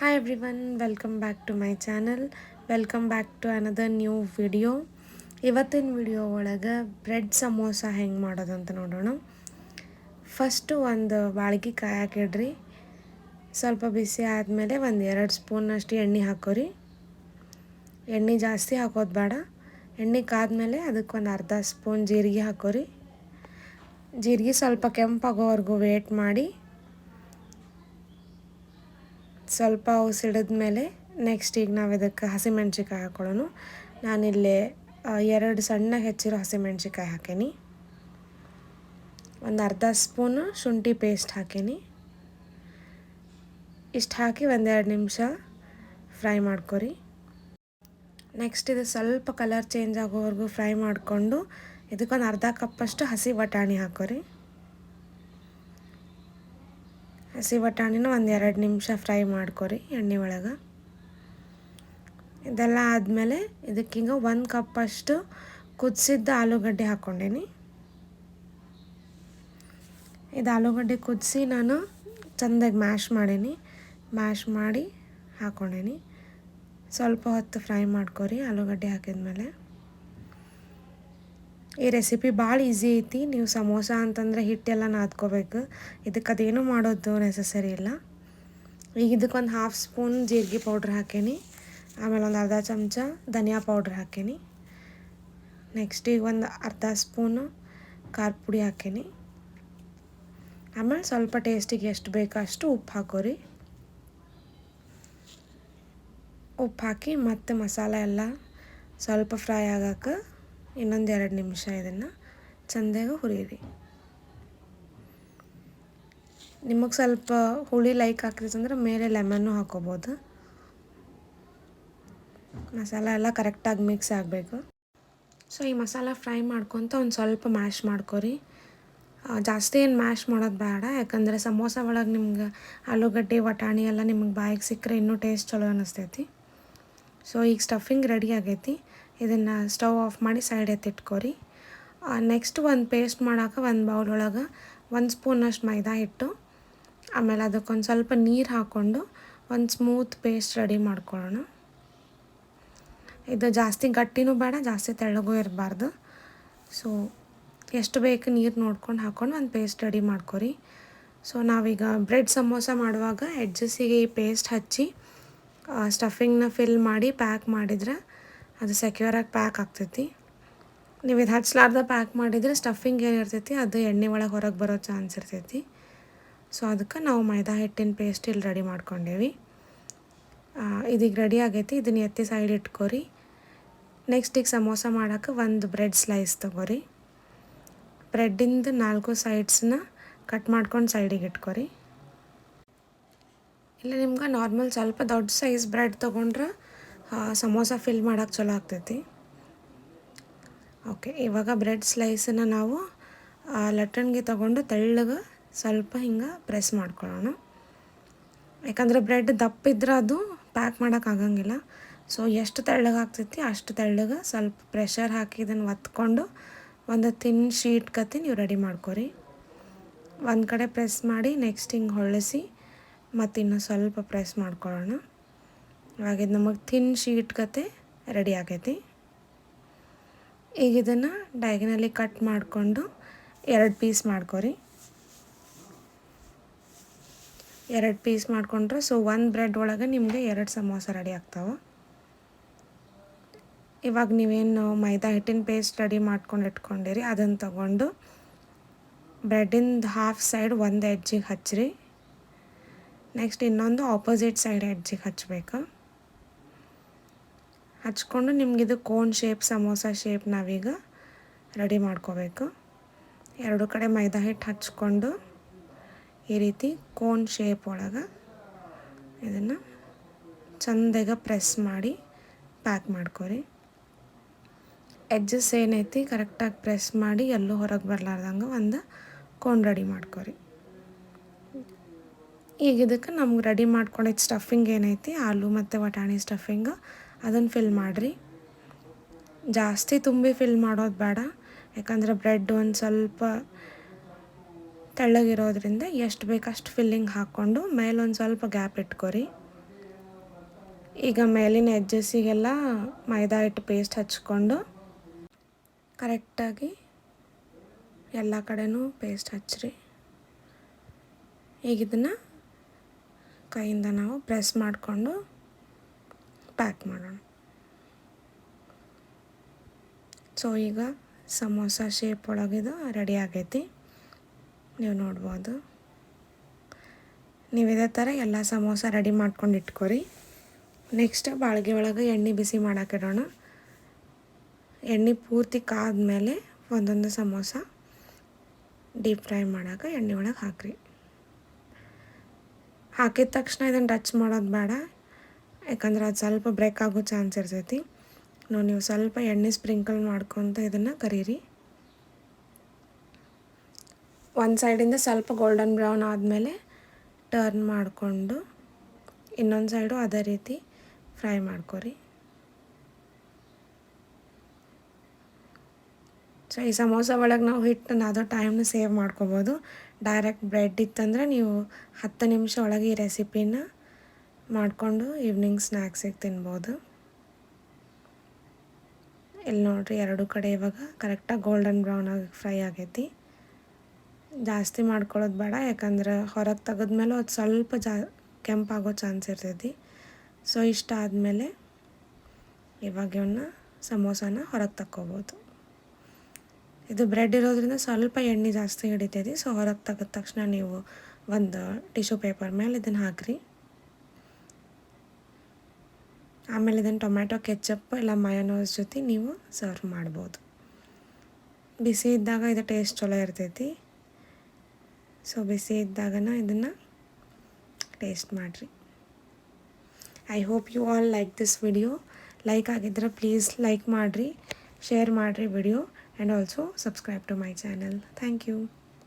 Hi one welcome back to my channel welcome back to another new video ಇವತ್ತಿನ video ಒಳಗೆ bread samosa ಹೆಂಗೆ ಮಾಡೋದು ಅಂತ ನೋಡೋಣ. ಫಸ್ಟು ಒಂದು ಬಾಳ್ಗಿ ಕಾಯಕ್ಕಿಡ್ರಿ ಸ್ವಲ್ಪ ಬಿಸಿ ಆದಮೇಲೆ ಒಂದು ಎರಡು ಸ್ಪೂನಷ್ಟು ಎಣ್ಣೆ ಹಾಕೋರಿ. ಎಣ್ಣೆ ಜಾಸ್ತಿ ಹಾಕೋದು ಬೇಡ. ಎಣ್ಣೆ ಕಾದ್ಮೇಲೆ ಅದಕ್ಕೆ ಒಂದು ಅರ್ಧ ಸ್ಪೂನ್ ಜೀರಿಗೆ ಹಾಕೋರಿ. ಜೀರಿಗೆ ಸ್ವಲ್ಪ ಕೆಂಪಾಗೋವರೆಗೂ ವೇಟ್ ಮಾಡಿ. ಸ್ವಲ್ಪ ಮೇಲೆ ನೆಕ್ಸ್ಟ್ ಈಗ ನಾವು ಇದಕ್ಕೆ ಹಸಿಮೆಣ್ಸಿಕಾಯಿ ಹಾಕೊಳ್ಳೋಣ. ನಾನಿಲ್ಲಿ ಎರಡು ಸಣ್ಣ ಹೆಚ್ಚಿರೋ ಹಸಿಮೆಣ್ಸಿಕಾಯಿ ಹಾಕೀನಿ. ಒಂದು ಅರ್ಧ ಸ್ಪೂನು ಶುಂಠಿ ಪೇಸ್ಟ್ ಹಾಕೀನಿ. ಇಷ್ಟು ಹಾಕಿ ಒಂದೆರಡು ನಿಮಿಷ ಫ್ರೈ ಮಾಡ್ಕೊರಿ. ನೆಕ್ಸ್ಟ್ ಇದು ಸ್ವಲ್ಪ ಕಲರ್ ಚೇಂಜ್ ಆಗೋವರೆಗೂ ಫ್ರೈ ಮಾಡಿಕೊಂಡು, ಇದಕ್ಕೊಂದು ಅರ್ಧ ಕಪ್ಪಷ್ಟು ಹಸಿ ಬಟಾಣಿ ಹಾಕೋರಿ. ಹಸಿ ಬಟಾಣಿನ ಒಂದು ಎರಡು ನಿಮಿಷ ಫ್ರೈ ಮಾಡ್ಕೊರಿ ಎಣ್ಣೆ ಒಳಗೆ. ಇದೆಲ್ಲ ಆದಮೇಲೆ ಇದಕ್ಕಿಂಗ ಒಂದು ಕಪ್ಪಷ್ಟು ಕುದಿಸಿದ್ದ ಆಲೂಗಡ್ಡೆ ಹಾಕ್ಕೊಂಡೇನಿ ಇದು ಆಲೂಗಡ್ಡೆ ಕುದಿಸಿ ನಾನು ಚೆಂದಾಗಿ ಮ್ಯಾಶ್ ಮಾಡೀನಿ. ಮ್ಯಾಶ್ ಮಾಡಿ ಹಾಕ್ಕೊಂಡೇನಿ ಸ್ವಲ್ಪ ಹೊತ್ತು ಫ್ರೈ ಮಾಡ್ಕೊರಿ ಆಲೂಗಡ್ಡೆ ಹಾಕಿದ್ಮೇಲೆ. ಈ ರೆಸಿಪಿ ಭಾಳ ಈಸಿ ಐತಿ. ನೀವು ಸಮೋಸ ಅಂತಂದರೆ ಹಿಟ್ಟೆಲ್ಲ ನಾದ್ಕೋಬೇಕು. ಇದಕ್ಕೆ ಅದೇನು ಮಾಡೋದು ನೆಸಸರಿ ಇಲ್ಲ. ಈಗ ಇದಕ್ಕೊಂದು ಹಾಫ್ ಸ್ಪೂನ್ ಜೀರಿಗೆ ಪೌಡ್ರ್ ಹಾಕೇನಿ. ಆಮೇಲೆ ಒಂದು ಅರ್ಧ ಚಮಚ ಧನಿಯಾ ಪೌಡ್ರ್ ಹಾಕೇನಿ. ನೆಕ್ಸ್ಟ್ ಈಗ ಒಂದು ಅರ್ಧ ಸ್ಪೂನು ಖಾರ ಪುಡಿ ಹಾಕೇನಿ. ಆಮೇಲೆ ಸ್ವಲ್ಪ ಟೇಸ್ಟಿಗೆ ಎಷ್ಟು ಬೇಕೋ ಅಷ್ಟು ಉಪ್ಪು ಹಾಕೋರಿ. ಉಪ್ಪು ಹಾಕಿ ಮತ್ತು ಮಸಾಲೆ ಎಲ್ಲ ಸ್ವಲ್ಪ ಫ್ರೈ ಆಗಕ್ಕೆ ಇನ್ನೊಂದು ಎರಡು ನಿಮಿಷ ಇದನ್ನು ಚೆಂದಾಗಿ ಹುರಿಯಿರಿ. ನಿಮಗೆ ಸ್ವಲ್ಪ ಹುಳಿ ಲೈಕ್ ಆಗ್ತೈತಂದ್ರೆ ಮೇಲೆ ಲೆಮನ್ನು ಹಾಕೋಬೋದು. ಮಸಾಲ ಎಲ್ಲ ಕರೆಕ್ಟಾಗಿ ಮಿಕ್ಸ್ ಆಗಬೇಕು. ಸೊ ಈ ಮಸಾಲ ಫ್ರೈ ಮಾಡ್ಕೊತ ಒಂದು ಸ್ವಲ್ಪ ಮ್ಯಾಶ್ ಮಾಡ್ಕೊರಿ. ಜಾಸ್ತಿ ಏನು ಮ್ಯಾಶ್ ಮಾಡೋದು ಬೇಡ. ಯಾಕಂದರೆ ಸಮೋಸ ಒಳಗೆ ನಿಮ್ಗೆ ಆಲೂಗಡ್ಡೆ, ವಟಾಣಿ ಎಲ್ಲ ನಿಮಗೆ ಬಾಯಿಗೆ ಸಿಕ್ಕರೆ ಇನ್ನೂ ಟೇಸ್ಟ್ ಚಲೋ ಅನ್ನಿಸ್ತೈತಿ ಸೊ ಈಗ ಸ್ಟಫಿಂಗ್ ರೆಡಿ ಆಗೈತಿ. ಇದನ್ನು ಸ್ಟವ್ ಆಫ್ ಮಾಡಿ ಸೈಡ್ ಎತ್ತಿಟ್ಕೊರಿ ನೆಕ್ಸ್ಟ್ ಒಂದು ಪೇಸ್ಟ್ ಮಾಡೋಕೆ ಒಂದು ಬೌಲ್ ಒಳಗೆ ಒಂದು ಸ್ಪೂನಷ್ಟು ಮೈದಾ ಹಿಟ್ಟು, ಆಮೇಲೆ ಅದಕ್ಕೊಂದು ಸ್ವಲ್ಪ ನೀರು ಹಾಕ್ಕೊಂಡು ಒಂದು ಸ್ಮೂತ್ ಪೇಸ್ಟ್ ರೆಡಿ ಮಾಡ್ಕೊಳ್ಳೋಣ ಇದು ಜಾಸ್ತಿ ಗಟ್ಟಿನೂ ಬೇಡ, ಜಾಸ್ತಿ ತೆಳ್ಳಗೂ ಇರಬಾರ್ದು. ಸೊ ಎಷ್ಟು ಬೇಕು ನೀರು ನೋಡ್ಕೊಂಡು ಹಾಕ್ಕೊಂಡು ಒಂದು ಪೇಸ್ಟ್ ರೆಡಿ ಮಾಡ್ಕೊರಿ. ಸೊ ನಾವೀಗ ಬ್ರೆಡ್ ಸಮೋಸ ಮಾಡುವಾಗ ಎಡ್ಜಸ್ಸಿಗೆ ಈ ಪೇಸ್ಟ್ ಹಚ್ಚಿ ಸ್ಟಫಿಂಗ್ನ ಫಿಲ್ ಮಾಡಿ ಪ್ಯಾಕ್ ಮಾಡಿದ್ರೆ ಅದು ಸೆಕ್ಯೂರಾಗಿ ಪ್ಯಾಕ್ ಆಗ್ತೈತಿ. ನೀವು ಇದು ಹಚ್ಲಾರ್ದ ಪ್ಯಾಕ್ ಮಾಡಿದರೆ ಸ್ಟಫಿಂಗ್ ಏನಿರ್ತೈತಿ ಅದು ಎಣ್ಣೆ ಒಳಗೆ ಹೊರಗೆ ಬರೋ ಚಾನ್ಸ್ ಇರ್ತೈತಿ. ಸೊ ಅದಕ್ಕೆ ನಾವು ಮೈದಾ ಹಿಟ್ಟಿನ ಪೇಸ್ಟ್ ಇಲ್ಲಿ ರೆಡಿ ಮಾಡ್ಕೊಂಡೇವಿ. ಇದೀಗ ರೆಡಿ ಆಗೈತಿ, ಇದನ್ನ ಎತ್ತಿ ಸೈಡ್ ಇಟ್ಕೋರಿ. ನೆಕ್ಸ್ಟ್ ಈಗ ಸಮೋಸ ಮಾಡೋಕ್ಕೆ ಒಂದು ಬ್ರೆಡ್ ಸ್ಲೈಸ್ ತೊಗೋರಿ. ಬ್ರೆಡ್ಡಿಂದ ನಾಲ್ಕು ಸೈಡ್ಸ್ನ ಕಟ್ ಮಾಡ್ಕೊಂಡು ಸೈಡಿಗೆ ಇಟ್ಕೋರಿ. ಇಲ್ಲ, ನಿಮ್ಗೆ ನಾರ್ಮಲ್ ಸ್ವಲ್ಪ ದೊಡ್ಡ ಸೈಜ್ ಬ್ರೆಡ್ ತೊಗೊಂಡ್ರೆ ಸಮೋಸ ಫಿಲ್ ಮಾಡೋಕೆ ಚಲೋ ಆಗ್ತೈತಿ. ಓಕೆ ಇವಾಗ ಬ್ರೆಡ್ ಸ್ಲೈಸನ್ನು ನಾವು ಲಟ್ಟಣಿಗೆ ತಗೊಂಡು ತೆಳ್ಳಗೆ ಸ್ವಲ್ಪ ಹಿಂಗೆ ಪ್ರೆಸ್ ಮಾಡ್ಕೊಳ್ಳೋಣ. ಯಾಕಂದರೆ ಬ್ರೆಡ್ ದಪ್ಪ ಇದ್ರೆ ಅದು ಪ್ಯಾಕ್ ಮಾಡೋಕ್ಕಾಗಂಗಿಲ್ಲ ಸೊ ಎಷ್ಟು ತೆಳ್ಳಗೆ ಆಗ್ತೈತಿ ಅಷ್ಟು ತೆಳ್ಳಗೆ ಸ್ವಲ್ಪ ಪ್ರೆಷರ್ ಹಾಕಿ ಇದನ್ನು ಒತ್ಕೊಂಡು ಒಂದು ತಿನ್ ಶೀಟ್ ಕತ್ತಿ ನೀವು ರೆಡಿ ಮಾಡ್ಕೊರಿ. ಒಂದು ಕಡೆ ಪ್ರೆಸ್ ಮಾಡಿ ನೆಕ್ಸ್ಟ್ ಹಿಂಗೆ ಹೊಳೆಸಿ ಮತ್ತು ಇನ್ನೂ ಸ್ವಲ್ಪ ಪ್ರೆಸ್ ಮಾಡ್ಕೊಳ್ಳೋಣ. ಇದು ನಮಗೆ ಥಿನ್ ಶೀಟ್ ಕತೆ ರೆಡಿ ಆಗೈತಿ. ಈಗ ಇದನ್ನು ಡಯಾಗನಲ್ಲಿ ಕಟ್ ಮಾಡಿಕೊಂಡು ಎರಡು ಪೀಸ್ ಮಾಡ್ಕೊರಿ. ಎರಡು ಪೀಸ್ ಮಾಡಿಕೊಂಡ್ರೆ ಸೊ ಒಂದು ಬ್ರೆಡ್ ಒಳಗೆ ನಿಮಗೆ ಎರಡು ಸಮೋಸ ರೆಡಿ ಆಗ್ತಾವೆ. ಇವಾಗ ನೀವೇನು ಮೈದಾ ಹಿಟ್ಟಿನ ಪೇಸ್ಟ್ ರೆಡಿ ಮಾಡ್ಕೊಂಡು ಇಟ್ಕೊಂಡಿರಿ, ಅದನ್ನು ತಗೊಂಡು ಬ್ರೆಡ್ಡಿಂದ ಹಾಫ್ ಸೈಡ್ ಒಂದು ಎಡ್ಜಿಗೆ ಹಚ್ಚಿರಿ. ನೆಕ್ಸ್ಟ್ ಇನ್ನೊಂದು ಆಪೋಸಿಟ್ ಸೈಡ್ ಎಡ್ಜಿಗೆ ಹಚ್ಚಬೇಕು ಹಚ್ಕೊಂಡು ನಿಮಗಿದು ಕೋನ್ ಶೇಪ್ ಸಮೋಸ ಶೇಪ್ ನಾವೀಗ ರೆಡಿ ಮಾಡ್ಕೋಬೇಕು. ಎರಡು ಕಡೆ ಮೈದಾ ಹಿಟ್ಟು ಹಚ್ಕೊಂಡು ಈ ರೀತಿ ಕೋನ್ ಶೇಪ್ ಒಳಗೆ ಇದನ್ನು ಚಂದಾಗ ಪ್ರೆಸ್ ಮಾಡಿ ಪ್ಯಾಕ್ ಮಾಡ್ಕೊರಿ. ಎಡ್ಜಸ್ ಏನೈತಿ ಕರೆಕ್ಟಾಗಿ ಪ್ರೆಸ್ ಮಾಡಿ ಎಲ್ಲೂ ಹೊರಗೆ ಬರಲಾರ್ದಂಗೆ ಒಂದು ಕೋನ್ ರೆಡಿ ಮಾಡ್ಕೊರಿ. ಈಗ ಇದಕ್ಕೆ ನಮ್ಗೆ ರೆಡಿ ಮಾಡ್ಕೊಂಡಿದ್ದ ಸ್ಟಫಿಂಗ್ ಏನೈತಿ, ಆಲೂ ಮತ್ತು ಬಟಾಣಿ ಸ್ಟಫಿಂಗ್ ಅದನ್ನು ಫಿಲ್ ಮಾಡಿರಿ. ಜಾಸ್ತಿ ತುಂಬಿ ಫಿಲ್ ಮಾಡೋದು ಬೇಡ. ಯಾಕಂದರೆ ಬ್ರೆಡ್ ಒಂದು ಸ್ವಲ್ಪ ತೆಳ್ಳಗಿರೋದ್ರಿಂದ ಎಷ್ಟು ಬೇಕಷ್ಟು ಫಿಲ್ಲಿಂಗ್ ಹಾಕ್ಕೊಂಡು ಮೇಲೊಂದು ಸ್ವಲ್ಪ ಗ್ಯಾಪ್ ಇಟ್ಕೊರಿ. ಈಗ ಮೇಲಿನ ಎಜ್ಜಸ್ಸಿಗೆಲ್ಲ ಮೈದಾ ಹಿಟ್ಟು ಪೇಸ್ಟ್ ಹಚ್ಕೊಂಡು ಕರೆಕ್ಟಾಗಿ ಎಲ್ಲ ಕಡೆನೂ ಪೇಸ್ಟ್ ಹಚ್ಚಿರಿ ಈಗ ಇದನ್ನು ಕೈಯಿಂದ ನಾವು ಪ್ರೆಸ್ ಮಾಡಿಕೊಂಡು ಪ್ಯಾಕ್ ಮಾಡೋಣ. ಸೊ ಈಗ ಸಮೋಸ ಶೇಪ್ ಒಳಗಿದು ರೆಡಿ ಆಗೈತಿ. ನೀವು ನೋಡ್ಬೋದು. ನೀವು ಇದೇ ಥರ ಎಲ್ಲ ಸಮೋಸ ರೆಡಿ ಮಾಡ್ಕೊಂಡು ಇಟ್ಕೊರಿ. ನೆಕ್ಸ್ಟ್ ಬಾಳ್ಗೆ ಒಳಗೆ ಎಣ್ಣೆ ಬಿಸಿ ಮಾಡೋಕ್ಕಿಡೋಣ ಎಣ್ಣೆ ಪೂರ್ತಿ ಕಾದ್ಮೇಲೆ ಒಂದೊಂದು ಸಮೋಸ ಡೀಪ್ ಫ್ರೈ ಮಾಡೋಕೆ ಎಣ್ಣೆ ಒಳಗೆ ಹಾಕ್ರಿ. ಹಾಕಿದ ತಕ್ಷಣ ಇದನ್ನು ಟಚ್ ಮಾಡೋದು ಬೇಡ. ಯಾಕಂದ್ರೆ ಅದು ಸ್ವಲ್ಪ ಬ್ರೇಕ್ ಆಗೋ ಚಾನ್ಸ್ ಇರ್ತೈತಿ. ನೋ ನೀವು ಸ್ವಲ್ಪ ಎಣ್ಣೆ ಸ್ಪ್ರಿಂಕಲ್ ಮಾಡ್ಕೊತ ಇದನ್ನು ಕರೀರಿ. ಒಂದು ಸೈಡಿಂದ ಸ್ವಲ್ಪ ಗೋಲ್ಡನ್ ಬ್ರೌನ್ ಆದಮೇಲೆ ಟರ್ನ್ ಮಾಡಿಕೊಂಡು ಇನ್ನೊಂದು ಸೈಡು ಅದೇ ರೀತಿ ಫ್ರೈ ಮಾಡ್ಕೊರಿ. ಸೊ ಈ ಸಮೋಸ ಒಳಗೆ ನಾವು ಹಿಟ್ಟನ್ನ ಅದೋ ಟೈಮ್ನ ಸೇವ್ ಮಾಡ್ಕೋಬೋದು. ಡೈರೆಕ್ಟ್ ಬ್ರೆಡ್ ಇತ್ತಂದ್ರೆ ನೀವು ಹತ್ತು ನಿಮಿಷ ಒಳಗೆ ಈ ರೆಸಿಪಿನ ಮಾಡಿಕೊಂಡು ಈವ್ನಿಂಗ್ ಸ್ನ್ಯಾಕ್ಸಿಗೆ ತಿನ್ಬೋದು. ಇಲ್ಲಿ ನೋಡಿರಿ ಎರಡು ಕಡೆ ಇವಾಗ ಕರೆಕ್ಟಾಗಿ ಗೋಲ್ಡನ್ ಬ್ರೌನ್ ಆಗಿ ಫ್ರೈ ಆಗೈತಿ. ಜಾಸ್ತಿ ಮಾಡ್ಕೊಳ್ಳೋದು ಬೇಡ, ಯಾಕಂದ್ರೆ ಹೊರಗೆ ತೆಗೆದ್ಮೇಲೆ ಅದು ಸ್ವಲ್ಪ ಜಾ, ಕೆಂಪಾಗೋ ಚಾನ್ಸ್ ಇರ್ತೈತಿ. ಸೊ ಇಷ್ಟ ಆದಮೇಲೆ ಇವಾಗ ಇವನ್ನ ಸಮೋಸಾನ ಹೊರಗೆ ತಕ್ಕೋಬೋದು. ಇದು ಬ್ರೆಡ್ ಇರೋದ್ರಿಂದ ಸ್ವಲ್ಪ ಎಣ್ಣೆ ಜಾಸ್ತಿ ಹಿಡಿತೈತಿ ಸೊ ಹೊರಗೆ ತೆಗೆದ ತಕ್ಷಣ ನೀವು ಒಂದು ಟಿಶ್ಯೂ ಪೇಪರ್ ಮೇಲೆ ಇದನ್ನು ಹಾಕಿರಿ. ಆಮೇಲೆ ಇದನ್ನು ಟೊಮ್ಯಾಟೊ, ಕೆಚಪ್ ಇಲ್ಲ ಮಯೋನೋಸ್ ಜೊತೆ ನೀವು ಸರ್ವ್ ಮಾಡ್ಬೋದು. ಬಿಸಿ ಇದ್ದಾಗ ಇದು ಟೇಸ್ಟ್ ಚಲೋ ಇರ್ತೈತಿ. ಸೊ ಬಿಸಿ ಇದ್ದಾಗನ ಇದನ್ನು ಟೇಸ್ಟ್ ಮಾಡಿರಿ. I hope you all like this video like ಆಗಿದ್ರೆ ಪ್ಲೀಸ್ ಲೈಕ್ ಮಾಡಿರಿ ಶೇರ್ ಮಾಡಿರಿ video and also subscribe to my channel thank you